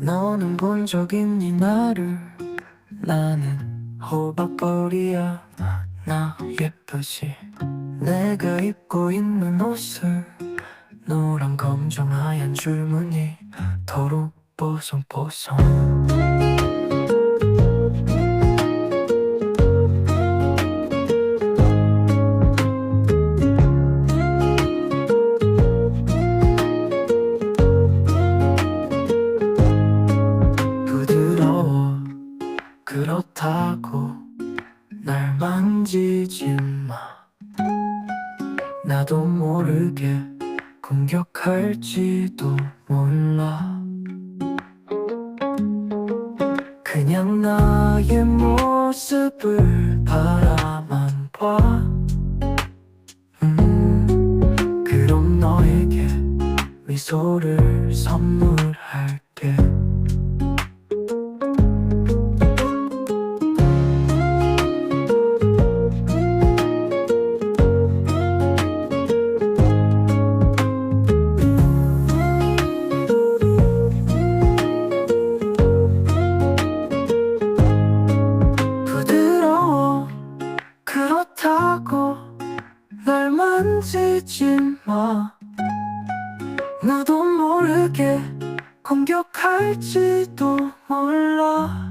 너는 본 적 있니 나를? 나는 호박벌이야. 나 예쁘지. 내가 입고 있는 옷을 노란 검정 하얀 줄무늬 도로 뽀송뽀송 그렇다고 날 만지지 마. 나도 모르게 공격할지도 몰라. 그냥 나의 모습을 바라만 봐. 음, 그럼 너에게 미소를 선물 날 만지지 마. 나도 모르게 공격할지도 몰라